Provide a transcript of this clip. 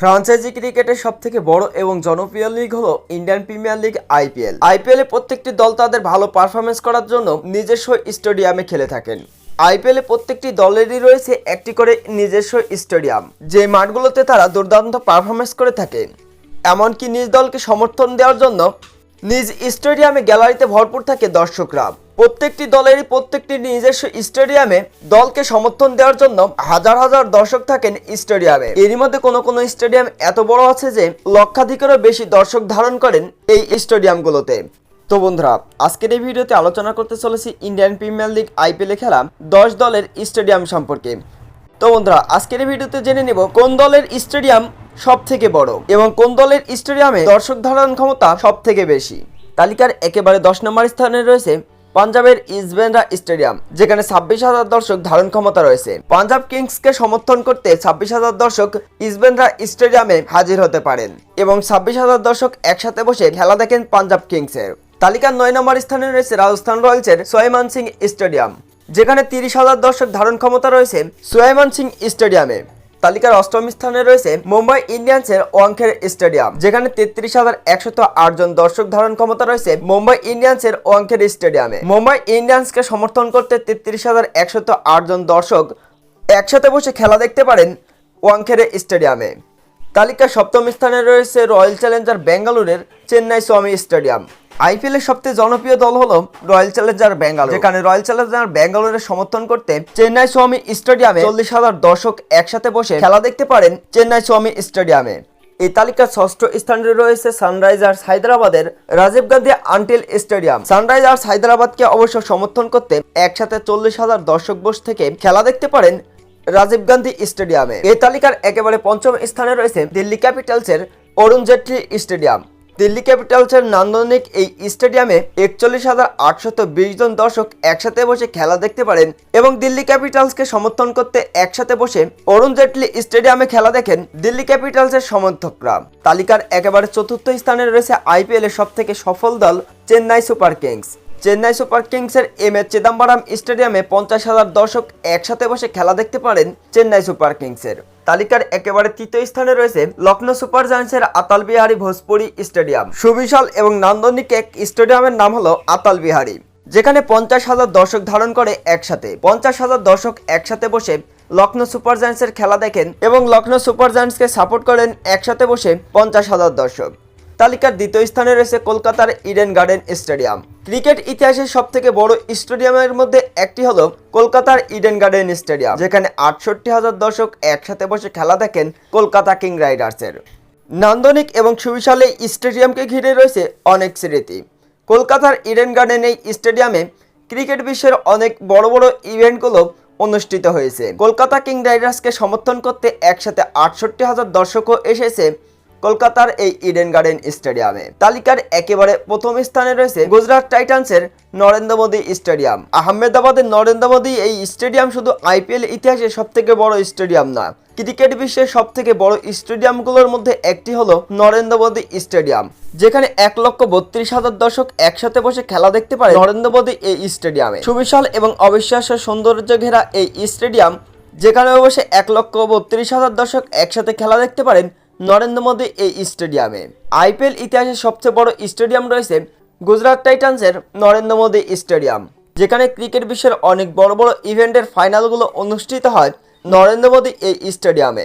Franchise ক্রিকেটের সব থেকে বড় এবং জনপ্রিয় লিগ হলো ইন্ডিয়ান প্রিমিয়ার লিগ আইপিএল। আইপিএলে প্রত্যেকটি দল তাদের ভালো পারফরমেন্স করার জন্য নিজস্ব স্টেডিয়ামে খেলে থাকেন। আইপিএলে প্রত্যেকটি দলেরই রয়েছে একটি করে নিজস্ব স্টেডিয়াম, যে মাঠগুলোতে তারা দুর্দান্ত পারফরমেন্স করে থাকে। এমনকি নিজ দলকে সমর্থন দেওয়ার জন্য নিজ স্টেডিয়ামে গ্যালারিতে ভরপুর থাকে দর্শকরা। প্রত্যেকটি দলেরই প্রত্যেকটি নিজস্ব স্টেডিয়ামে দলকে সমর্থন দেওয়ার জন্য হাজার হাজার দর্শক থাকেন স্টেডিয়ামে। এরই মধ্যে কোনো কোনো স্টেডিয়াম এত বড় আছে যে লক্ষাধিকেরও বেশি দর্শক ধারণ করেন এই স্টেডিয়ামগুলোতে। তো বন্ধুরা, আজকের এই ভিডিওতে আলোচনা করতে চলেছি ইন্ডিয়ান প্রিমিয়ার লিগ আইপিএলে খেলা দশ দলের স্টেডিয়াম সম্পর্কে। তো বন্ধুরা, আজকের এই ভিডিওতে জেনে নেব কোন দলের স্টেডিয়াম সব থেকে বড় এবং কোন দলের স্টেডিয়ামে দর্শক ধারণ ক্ষমতা সব থেকে বেশি। তালিকার একেবারে দশ নম্বর স্থানে রয়েছে পাঞ্জাবের ইস্টবেন্ডা স্টেডিয়াম, যেখানে ছাব্বিশ হাজার দর্শক ধারণ ক্ষমতা রয়েছে। পাঞ্জাব কিংসকে সমর্থন করতে ছাব্বিশ হাজার দর্শক ইস্টবেন্ডা স্টেডিয়ামে হাজির হতে পারেন এবং ছাব্বিশ হাজার দর্শক একসাথে বসে খেলা দেখেন পাঞ্জাব কিংসের। তালিকার নয় নম্বর স্থানে রয়েছে রাজস্থান রয়্যালসের সোয়েমান সিং স্টেডিয়াম, যেখানে তিরিশ হাজার দর্শক ধারণ ক্ষমতা রয়েছে সোয়েমান সিং স্টেডিয়ামে। তালিকার অষ্টম স্থানে রয়েছে মুম্বাই ইন্ডিয়ান্সের ওয়াংখের স্টেডিয়াম, যেখানে তেত্রিশ হাজার একশত আট জন দর্শক ধারণ ক্ষমতা রয়েছে মুম্বাই ইন্ডিয়ান্সের ওয়াংখের স্টেডিয়ামে। মুম্বাই ইন্ডিয়ান্সকে সমর্থন করতে তেত্রিশ হাজার একশত আট জন দর্শক একসাথে বসে খেলা দেখতে পারেন ওয়াংখের স্টেডিয়ামে। তালিকার সপ্তম স্থানে রয়েছে রয়্যাল চ্যালেঞ্জার বেঙ্গালুরের চেন্নাই স্বামী স্টেডিয়াম। আইপিএল এর সবচেয়ে জনপ্রিয় দল হলো রয়্যাল চ্যালেঞ্জার বেঙ্গালুরু যেখানে রয়্যাল চ্যালেঞ্জার বেঙ্গালুরের সমর্থন করতে চেন্নাই স্বামী স্টেডিয়ামে চল্লিশ হাজার দর্শক একসাথে বসে খেলা দেখতে পারেন চেন্নাই স্বামী স্টেডিয়ামে। এই তালিকার ষষ্ঠ স্থানে রয়েছে সানরাইজার্স হায়দ্রাবাদের রাজীব গান্ধী আন্টিল স্টেডিয়াম। সানরাইজার্স হায়দ্রাবাদকে অবশ্য সমর্থন করতে একসাথে চল্লিশ হাজার দর্শক বস থেকে খেলা দেখতে পারেন রাজীব গান্ধী স্টেডিয়ামে। এই তালিকার একেবারে পঞ্চম স্থানে রয়েছে দিল্লি ক্যাপিটালসের অরুণ জেটলি স্টেডিয়াম। দিল্লি ক্যাপিটালসের নান্দনিক এই স্টেডিয়ামে একচল্লিশ হাজার আটশত বিশ জন দর্শক একসাথে বসে খেলা দেখতে পারেন এবং দিল্লি ক্যাপিটালসকে সমর্থন করতে একসাথে বসে অরুণ জেটলি স্টেডিয়ামে খেলা দেখেন দিল্লি ক্যাপিটালসের সমর্থকরা। তালিকার একেবারে চতুর্থ স্থানে রয়েছে আইপিএল এর সব থেকে সফল দল Chennai super kings. Chennai super কিংসের এম এ চিদাম্বরম স্টেডিয়ামে পঞ্চাশ হাজার দর্শক একসাথে বসে খেলা দেখতে পারেন চেন্নাই সুপার কিংসের। তালিকার একেবারে তৃতীয় স্থানে রয়েছে লখনৌ সুপার জায়ান্টসের আতাল বিহারী ভোজপুরি স্টেডিয়াম। সুবিশাল এবং নান্দনিক এক স্টেডিয়ামের নাম হলো আতাল বিহারী, যেখানে পঞ্চাশ হাজার দর্শক ধারণ করে একসাথে। পঞ্চাশ হাজার দর্শক একসাথে বসে লখনৌ সুপার জায়ান্টসের খেলা দেখেন এবং লখনৌ সুপার জায়ান্টসকে সাপোর্ট করেন একসাথে বসে পঞ্চাশ হাজার দর্শক। তালিকার দ্বিতীয় স্থানে রয়েছে কলকাতার ইডেন গার্ডেন স্টেডিয়াম। ক্রিকেট ইতিহাসের সব থেকে বড় স্টেডিয়ামের মধ্যে একটি হলো কলকাতার ইডেন গার্ডেন স্টেডিয়াম, যেখানে আটষট্টি হাজার দর্শক একসাথে বসে খেলা দেখেন কলকাতা কিং রাইডার্সের। নান্দনিক এবং সুবিশাল এই স্টেডিয়ামকে ঘিরে রয়েছে অনেক স্মৃতি। কলকাতার ইডেন গার্ডেন এই স্টেডিয়ামে ক্রিকেট বিশ্বের অনেক বড় বড় ইভেন্টগুলো অনুষ্ঠিত হয়েছে। কলকাতা কিং রাইডার্সকে সমর্থন করতে একসাথে আটষট্টি হাজার দর্শকও এসেছে কলকাতার এই ইডেন গার্ডেন স্টেডিয়ামে। তালিকার একেবারে প্রথম স্থানে রয়েছে গুজরাট টাইটান্সের নরেন্দ্র মোদী স্টেডিয়াম। আহমেদাবাদের নরেন্দ্র মোদী এই স্টেডিয়াম শুধু আইপিএল ইতিহাসে সব থেকে বড় স্টেডিয়াম না, ক্রিকেট বিশ্বের সব থেকে বড় স্টেডিয়ামগুলোর মধ্যে একটি হলো নরেন্দ্র মোদী স্টেডিয়াম, যেখানে এক লক্ষ বত্রিশ হাজার দর্শক একসাথে বসে খেলা দেখতে পারে নরেন্দ্র মোদী এই স্টেডিয়ামে। সুবিশাল এবং অবিশ্বাস্য সৌন্দর্য ঘেরা এই স্টেডিয়াম, যেখানে বসে এক লক্ষ বত্রিশ হাজার দর্শক একসাথে খেলা দেখতে পারেন নরেন্দ্র মোদী এই স্টেডিয়ামে। আইপিএল ইতিহাসের সবচেয়ে বড় স্টেডিয়াম রয়েছে গুজরাট টাইটান্সের নরেন্দ্র মোদী স্টেডিয়াম, যেখানে ক্রিকেট বিশ্বের অনেক বড় বড় ইভেন্টের ফাইনালগুলো অনুষ্ঠিত হয় নরেন্দ্র মোদী এই স্টেডিয়ামে।